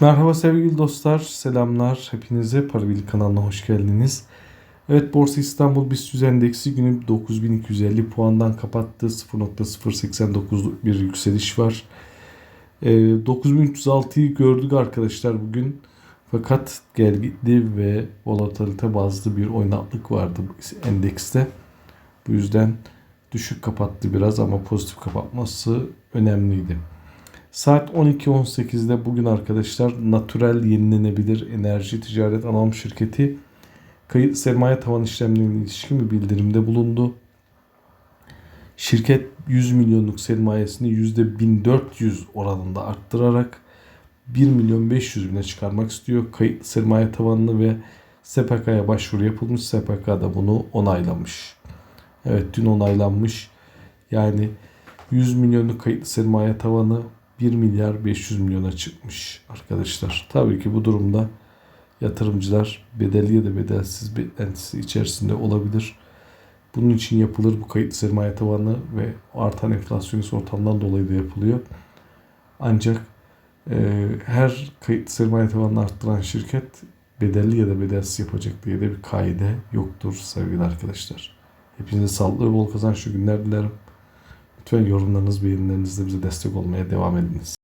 Merhaba sevgili dostlar, selamlar. Hepinize Para Birliği kanalına hoş geldiniz. Evet Borsa İstanbul BIST 100 endeksi günü 9250 puandan kapattı. 0.089'luk bir yükseliş var. Ee, 9306'yı gördük arkadaşlar bugün. Fakat gel gitti ve volatilite bazlı bir oynaklık vardı bu endekste. Bu yüzden düşük kapattı biraz ama pozitif kapatması önemliydi. Saat 12.18'de bugün arkadaşlar Natural Yenilenebilir Enerji Ticaret Anonim Şirketi kayıt sermaye tavan işlemlerine ilişkin bir bildirimde bulundu. Şirket 100 milyonluk sermayesini %1400 oranında arttırarak 1 milyon 500 bine çıkarmak istiyor. Kayıt sermaye tavanını ve SPK'ya başvuru yapılmış. SPK da bunu onaylamış. Evet dün onaylanmış. Yani 100 milyonluk kayıtlı sermaye tavanı 1 milyar 500 milyona çıkmış arkadaşlar. Tabii ki bu durumda yatırımcılar bedelli ya da bedelsiz beklentisi içerisinde olabilir. Bunun için yapılır bu kayıtlı sermaye tavanı ve artan enflasyonist ortamdan dolayı da yapılıyor. Ancak e, her kayıtlı sermaye tavanını arttıran şirket bedelli ya da bedelsiz yapacak diye de bir kaide yoktur sevgili arkadaşlar. Hepinize sağlıklı bol kazançlı günler dilerim. Lütfen yorumlarınız, beğenilerinizle bize destek olmaya devam ediniz.